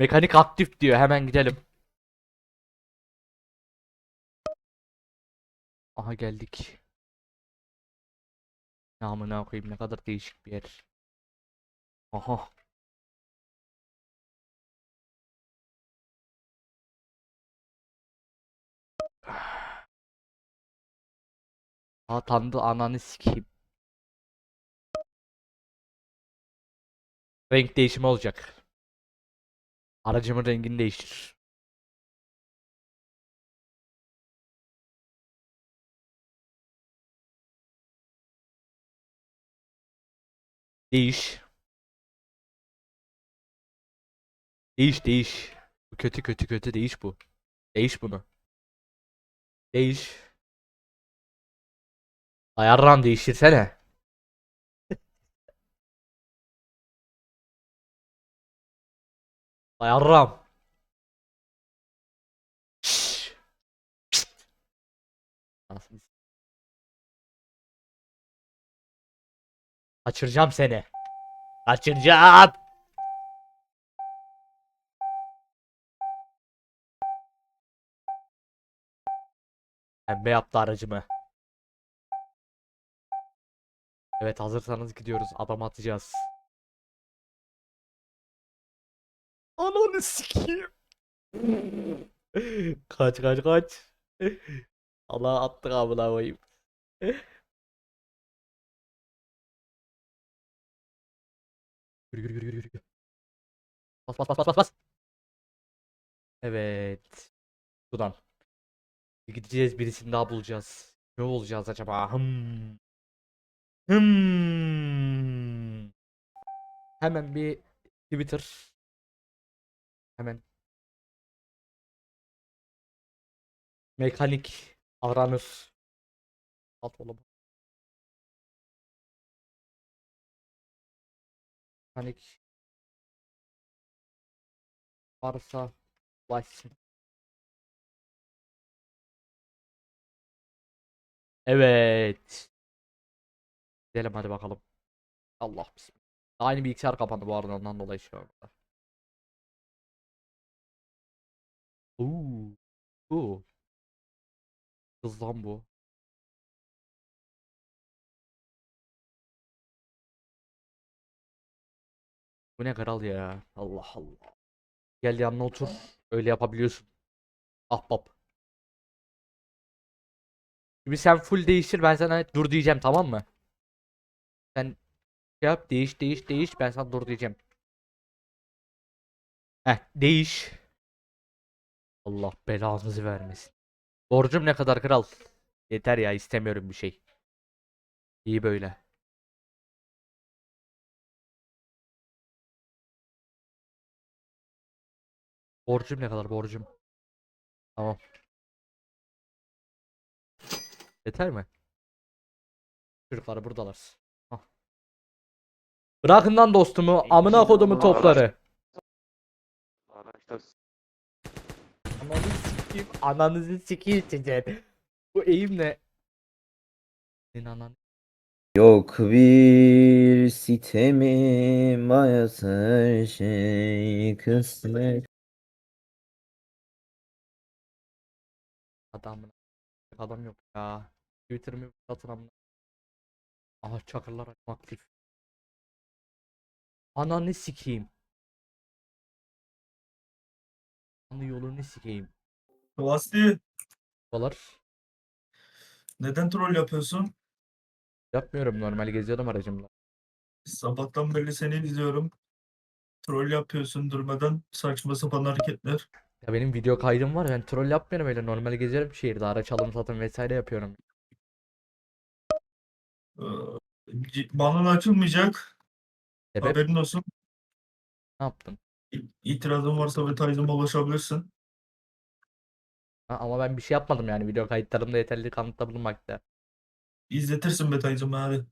Mekanik aktif diyor. Hemen gidelim. Aha geldik. Ya amına koyayım ne kadar değişik bir yer. Aha. Atandı ananı sikeyim. Renk değişimi olacak. Aracımın rengini değiştir. Değiş. Değiş değiş. Bu kötü kötü kötü değiş bu. Değiş bunu. Değiş. Ayarlan değiştirsene. S- Kaçıracağım seni. Kaçıracağım. Pembe yaptı aracımı. Evet hazırsanız gidiyoruz. Adam atacağız. Ananı sikeyim. Kaç kaç kaç. Allah attık amına koyayım. Yürü yürü yürü yürü yürü. Bas bas bas bas bas. Evet. Buradan. Gideceğiz birisini daha bulacağız. Ne olacağız acaba? Hmm. Hmm. Hemen bir Twitter. Hemen. Mekanik aranır. Alt oğlum. Mekanik varsa ulaşsın. Evet. Gidelim hadi bakalım. Allah bismillah. Aynı bilgisayar kapandı bu arada ondan dolayı şu anda. Uuu. Bu. Kız lan bu. Bu ne kral ya. Allah Allah. Gel yanına otur. Öyle yapabiliyorsun. Ahbap. Şimdi sen full değiştir ben sana dur diyeceğim tamam mı? Sen şey yap değiş değiş değiş ben sana dur diyeceğim. Heh değiş. Allah belanızı vermesin. Borcum ne kadar kral? Yeter ya istemiyorum bir şey. İyi böyle. Borcum ne kadar borcum? Tamam. Yeter mi? Çocuklar buradalar. Hah. Bırakın lan dostumu. Amına kodumu topları. Araçta sikeyim. Ananızı sikeyim sizin. Bu eğim ne? Senin anan. Yok bir sitemim hayat her şey kısmet. Adamın. Adam yok ya. Twitter'ımı satın amına. Aha çakırlar aktif. Ananı sikeyim. Anı yolunu sikeyim. Vasti, Balar. neden troll yapıyorsun? Yapmıyorum normal geziyordum aracımla. Sabahtan beri seni izliyorum. Troll yapıyorsun durmadan saçma sapan hareketler. Ya benim video kaydım var ben troll yapmıyorum öyle normal geziyorum şehirde araç alım satım vesaire yapıyorum. Ee, c- Banın açılmayacak. Sebep Haberin olsun. ne yaptın? İ- İtirazın varsa ve tayzıma ulaşabilirsin. Ama ben bir şey yapmadım yani video kayıtlarımda yeterli kanıtta bulunmakta. İzletirsin be tayzıma hadi.